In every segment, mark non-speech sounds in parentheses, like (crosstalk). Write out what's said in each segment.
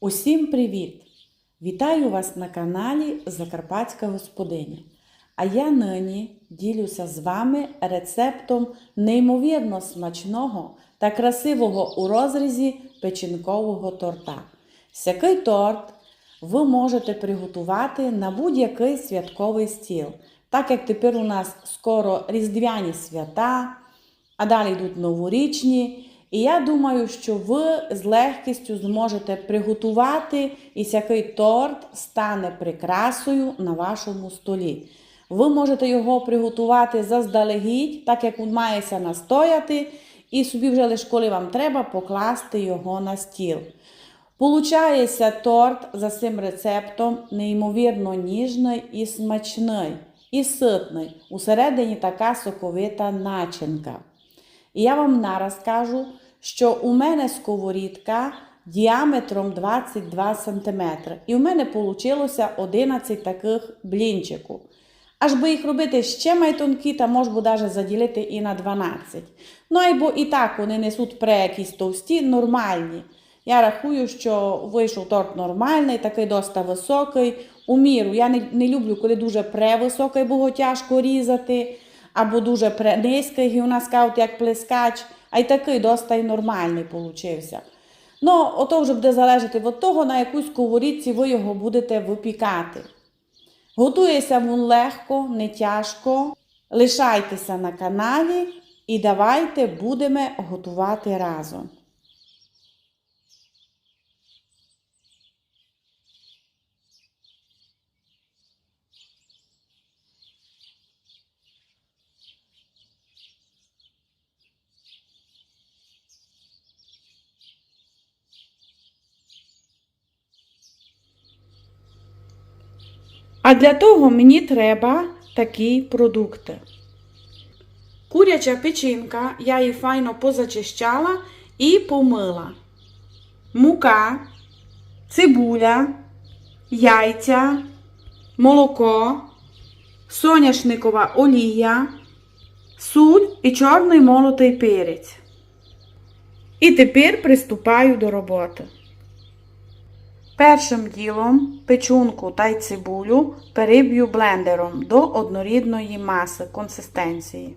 Усім привіт! Вітаю вас на каналі Закарпатська Господиня. А я нині ділюся з вами рецептом неймовірно смачного та красивого у розрізі печінкового торта. Сякий торт ви можете приготувати на будь-який святковий стіл, так як тепер у нас скоро різдвяні свята, а далі йдуть новорічні. І я думаю, що ви з легкістю зможете приготувати і сякий торт стане прикрасою на вашому столі. Ви можете його приготувати заздалегідь, так як він мається настояти, і собі вже лише коли вам треба покласти його на стіл. Получається торт за цим рецептом неймовірно ніжний і смачний, і ситний. Усередині така соковита начинка. І я вам нараз кажу, що у мене сковорідка діаметром 22 см. І у мене вийшло 11 таких блінчиків. Аж би їх робити ще майтонкі, та можу навіть заділити і на 12. Ну або і так вони несуть пре якісь товсті, нормальні. Я рахую, що вийшов торт нормальний, такий доста високий. У міру. Я не, не люблю, коли дуже превисокий, бо його тяжко різати або дуже низький, і у нас кажуть, як плескач, а й такий доста й нормальний получився. Ну, ото вже буде залежати від того, на якусь сковорідці ви його будете випікати. Готується він легко, не тяжко. Лишайтеся на каналі і давайте будемо готувати разом. А для того мені треба такі продукти. Куряча печінка, я її файно позачищала і помила. Мука, цибуля, яйця, молоко, соняшникова олія, суль і чорний молотий перець. І тепер приступаю до роботи. Першим ділом печунку та й цибулю переб'ю блендером до однорідної маси консистенції.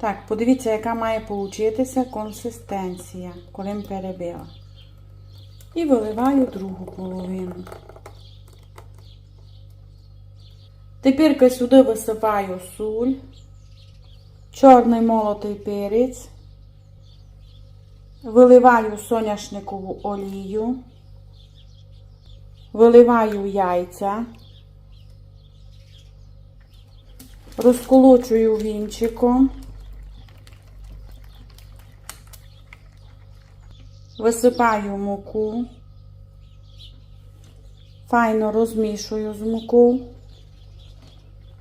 Так, подивіться, яка має получитися консистенція, коли перебила. І виливаю другу половину. Тепер сюди висипаю суль, чорний молотий перець. Виливаю соняшникову олію, виливаю яйця, розколочую вінчиком, висипаю муку, файно розмішую з муку.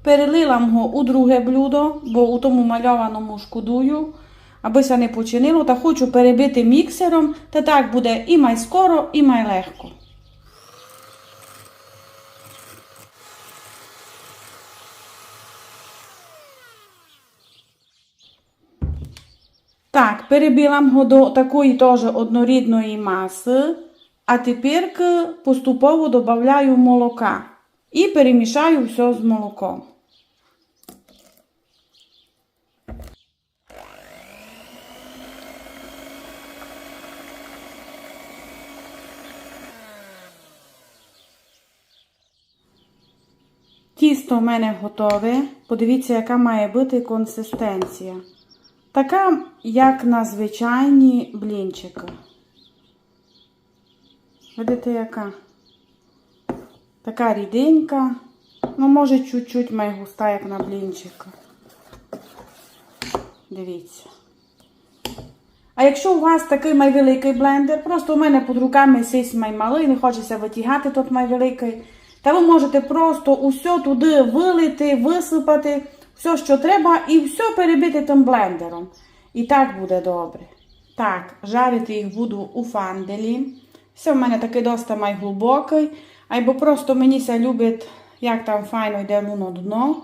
Перелила його у друге блюдо, бо у тому мальованому шкодую абися не починило, та хочу перебити міксером, та так буде і май скоро, і май легко. Так, перебила його до такої теж однорідної маси, а тепер поступово додаю молока і перемішаю все з молоком. Тісто в мене готове. Подивіться, яка має бути консистенція. Така, як на звичайні блінчики. Видите, яка? Така ріденька. Ну, може, чуть-чуть має густа, як на блінчика. Дивіться. А якщо у вас такий май великий блендер, просто у мене під руками сись май малий, не хочеться витягати тут май великий. Та ви можете просто усе туди вилити, висипати, все, що треба, і все перебити тим блендером. І так буде добре. Так, жарити їх буду у фанделі. Все в мене такий доста май глибокий. Або просто мені любить, як там файно йде луно дно.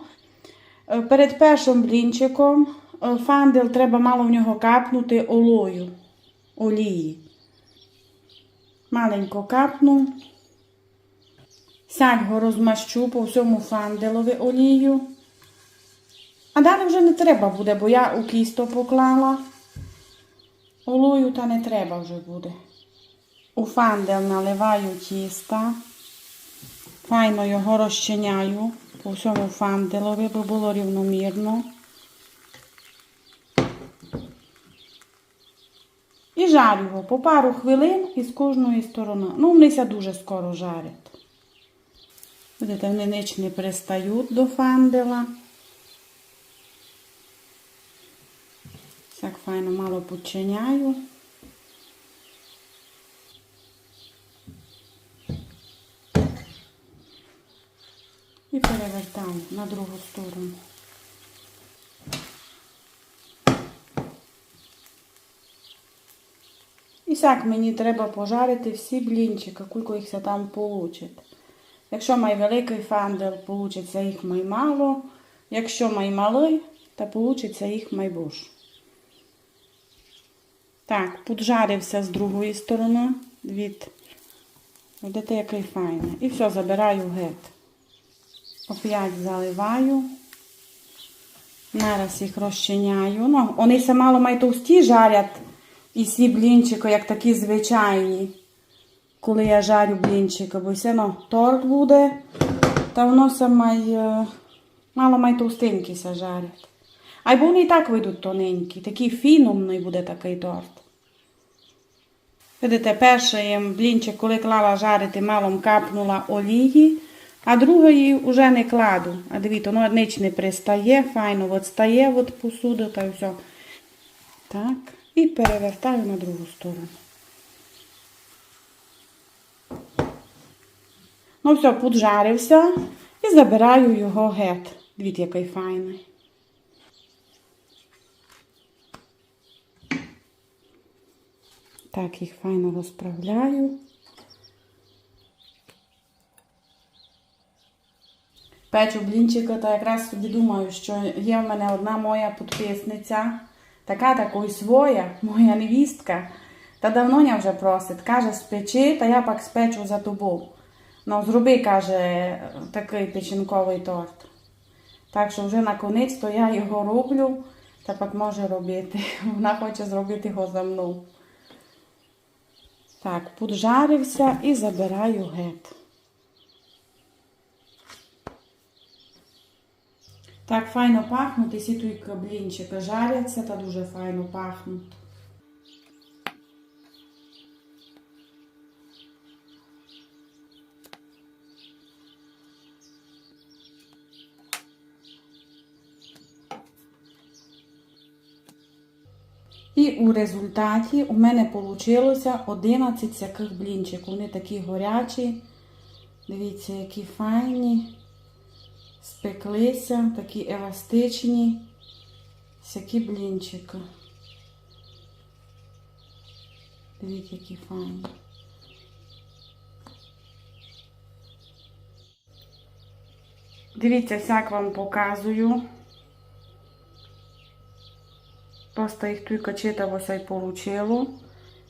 Перед першим блінчиком е, фандел треба мало в нього капнути олою, олії. Маленько капну. Сяк го розмащу по всьому фанделові олію. А далі вже не треба буде, бо я у кісто поклала. Олою та не треба вже буде. У фандел наливаю тіста. Файно його розчиняю по всьому фанделові, бо було рівномірно. І жарю його по пару хвилин із кожної сторони. Ну, вони дуже скоро жарять. Видите, вони ніч не пристають до фандела. Так файно мало починяю. І перевертаю на другу сторону. І так мені треба пожарити всі блінчики, кілько їх там получить. Якщо май великий фандел, получиться їх май мало. Якщо май малий, то получиться їх май більше. Так, поджарився з другої сторони від. Видите, який файний. І все, забираю геть. Опять заливаю. Нараз їх розчиняю. Ну, вони се мало жарять. І всі блінчики, як такі звичайні. Коли я жарю блінчики, бо все ну, торт буде, та воно май, е, мало май товстенькі жарять. А й вони і так вийдуть тоненькі, такий фінумний буде такий торт. Видите, перший блінчик, коли клала жарити, малом капнула олії, а другий вже не кладу. А дивіться, воно ніч не пристає, файно відстає від посуди та все. Так, і перевертаю на другу сторону. Ну все, поджарився і забираю його геть. Дивіться, який файний. Так, їх файно розправляю. Печу блінчика, та якраз собі думаю, що є в мене одна моя підписниця, така такою своя, моя невістка. Та давно я вже просить. Каже, спечи, та я пак спечу за тобою. Ну, зроби, каже, такий печінковий торт. Так що вже на конець то я його роблю, та пак може робити. (laughs) Вона хоче зробити його за мною. Так, поджарився і забираю геть. Так, файно пахнуть, і всі тут блінчики жаряться та дуже файно пахнуть. І у результаті у мене вийшло 11 всяких блінчиків. Вони такі горячі. Дивіться, які файні. Спеклися, такі еластичні. Всякі блінчики. Дивіться, які файні. Дивіться, всяк вам показую. Просто їх тільки читалося і получило.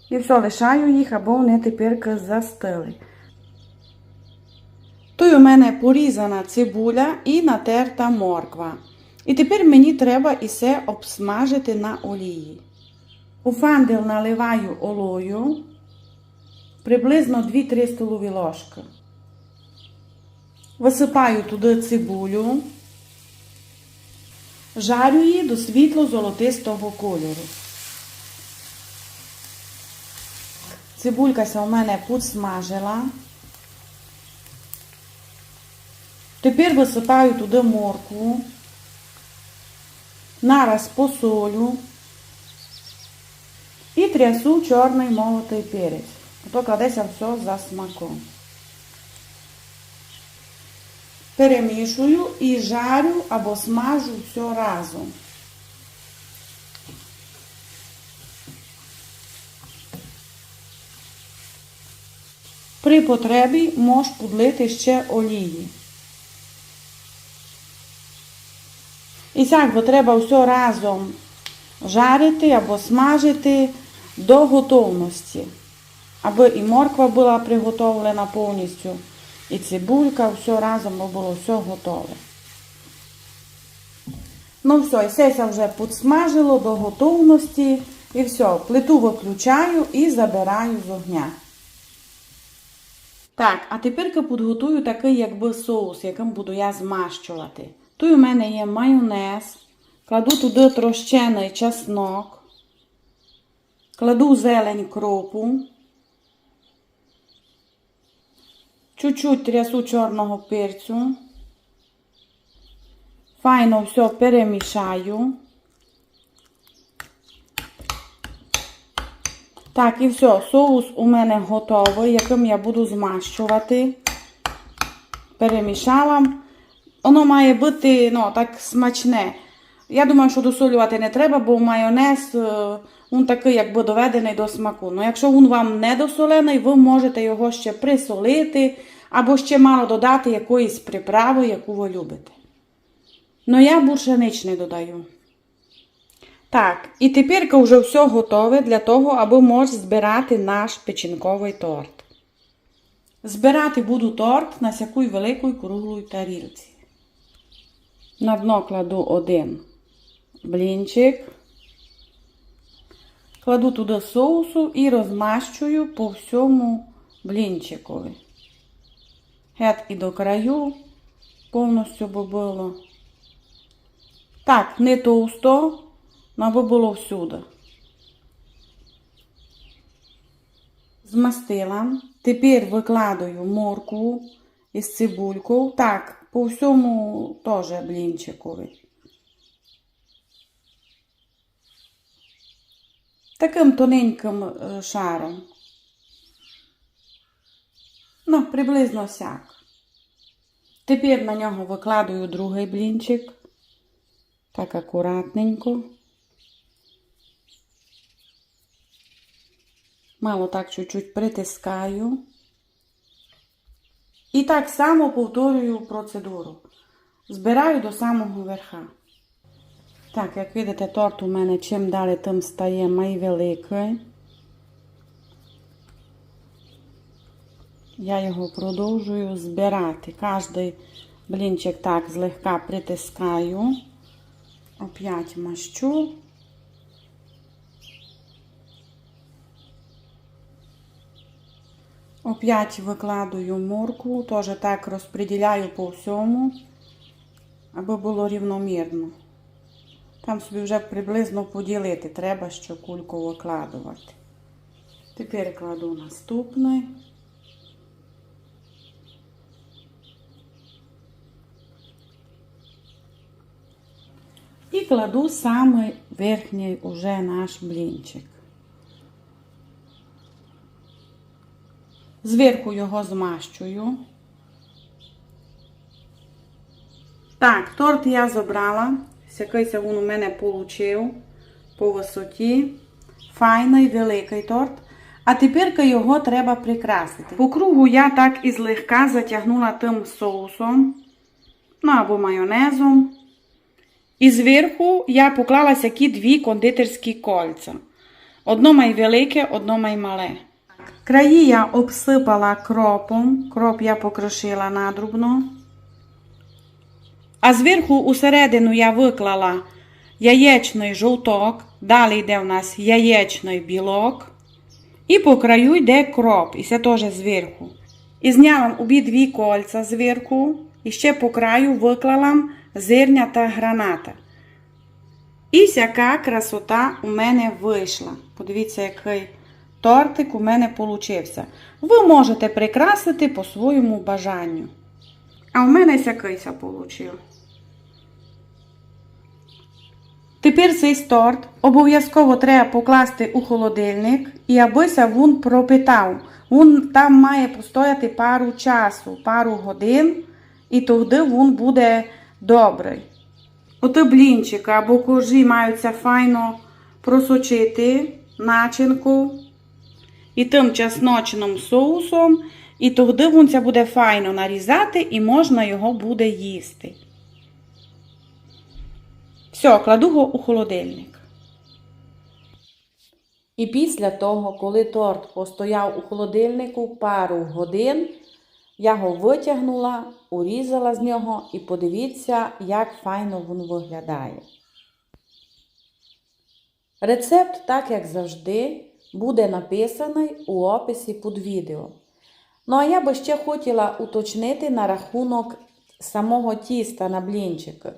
І все, лишаю їх, або вони тепер застили. Тут у мене порізана цибуля і натерта морква. І тепер мені треба і все обсмажити на олії. У фандел наливаю олою приблизно 2-3 столові ложки. Висипаю туди цибулю. Жарю її до світло-золотистого кольору. Цибулька у мене підсмажила. Тепер висипаю туди моркву, нараз посолю і трясу чорний молотий перець. Ото кладеться все за смаком. Перемішую і жарю або смажу все разом. При потребі можеш подлити ще олії. І так, бо треба все разом жарити або смажити до готовності. Аби і морква була приготовлена повністю, і цибулька, все разом було все готове. Ну все, і сеся вже підсмажило до готовності. І все, плиту виключаю і забираю з огня. Так, а тепер підготую такий якби соус, яким буду я змащувати. Тут у мене є майонез, кладу туди трощений чеснок, кладу зелень кропу, чуть-чуть трясу чорного перцю, файно все перемішаю. Так, і все, соус у мене готовий, яким я буду змащувати. Перемішала. Воно має бути ну, так смачне. Я думаю, що досолювати не треба, бо майонез е, він такий, якби доведений до смаку. Ну, якщо він вам не досолений, ви можете його ще присолити або ще мало додати якоїсь приправи, яку ви любите. Ну, я не додаю. Так, і тепер вже все готове для того, аби можна збирати наш печінковий торт. Збирати буду торт на сякій великій круглій тарілці. На дно кладу один блінчик. Кладу туди соусу і розмащую по всьому блінчикові. Гет і до краю повністю би було. Так, не товсто, аби було всюди. Змастила. Тепер викладаю моркву із цибулькою. Так, по всьому теж блінчикові. Таким тоненьким е, шаром. Ну, приблизно сяк. Тепер на нього викладаю другий блінчик. Так акуратненько. Мало так чуть-чуть притискаю. І так само повторюю процедуру. Збираю до самого верха. Так, як видите, торт у мене чим далі, тим стає найвеликий. Я його продовжую збирати. Кожний блінчик так злегка притискаю. Опять мащу. Опять викладую моркву, теж так розподіляю по всьому, аби було рівномірно. Там собі вже приблизно поділити, треба що кульку викладувати. Тепер кладу наступний. І кладу саме верхній уже наш блінчик. Зверху його змащую. Так, торт я забрала. Якийсь він у мене получив по висоті. Файний великий торт. А тепер його треба прикрасити. По кругу я так і злегка затягнула тим соусом, ну або майонезом. І зверху я поклала сякі дві кондитерські кольця. Одно май велике, одно май мале. Краї я обсипала кропом, кроп я покрошила надрубно. А зверху усередину я виклала яєчний жовток, далі йде у нас яєчний білок. І по краю йде кроп, і це теж зверху. І зняла обидві кольця зверху, і ще по краю виклала зернята граната. І сяка красота у мене вийшла. Подивіться, який тортик у мене получився. Ви можете прикрасити по своєму бажанню. А у мене сякийся получив. Тепер цей торт обов'язково треба покласти у холодильник і абися він пропитав. Він там має постояти пару часу, пару годин, і тоді він буде добрий. Оти блінчик або коржі маються файно просочити начинку і тим чесночним соусом, і тоді він це буде файно нарізати і можна його буде їсти. Все, кладу його у холодильник. І після того, коли торт постояв у холодильнику пару годин, я його витягнула, урізала з нього і подивіться, як файно він виглядає. Рецепт, так як завжди, буде написаний у описі під відео. Ну, а я би ще хотіла уточнити на рахунок самого тіста на блінчики.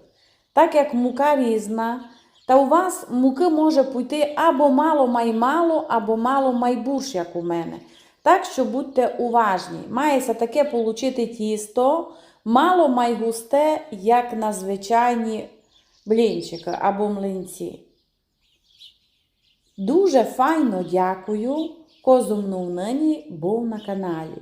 Так як мука різна, та у вас муки може пойти або мало май мало, або мало майбуш, як у мене. Так що будьте уважні. Мається таке получити тісто, мало май густе, як на звичайні блінчики або млинці. Дуже файно дякую, козумну нині був на каналі.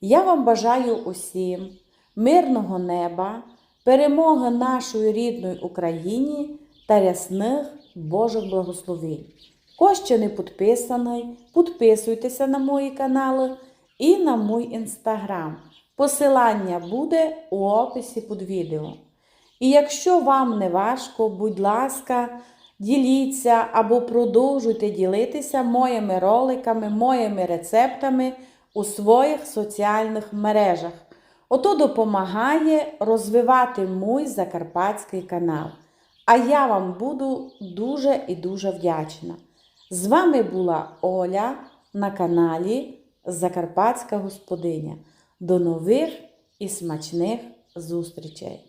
Я вам бажаю усім мирного неба, перемоги нашої рідної Україні та рясних Божих благословень. Хто ще не підписаний, підписуйтеся на мої канали і на мій інстаграм. Посилання буде у описі під відео. І якщо вам не важко, будь ласка, діліться або продовжуйте ділитися моїми роликами, моїми рецептами у своїх соціальних мережах. Ото допомагає розвивати мій закарпатський канал. А я вам буду дуже і дуже вдячна. З вами була Оля на каналі Закарпатська Господиня. До нових і смачних зустрічей!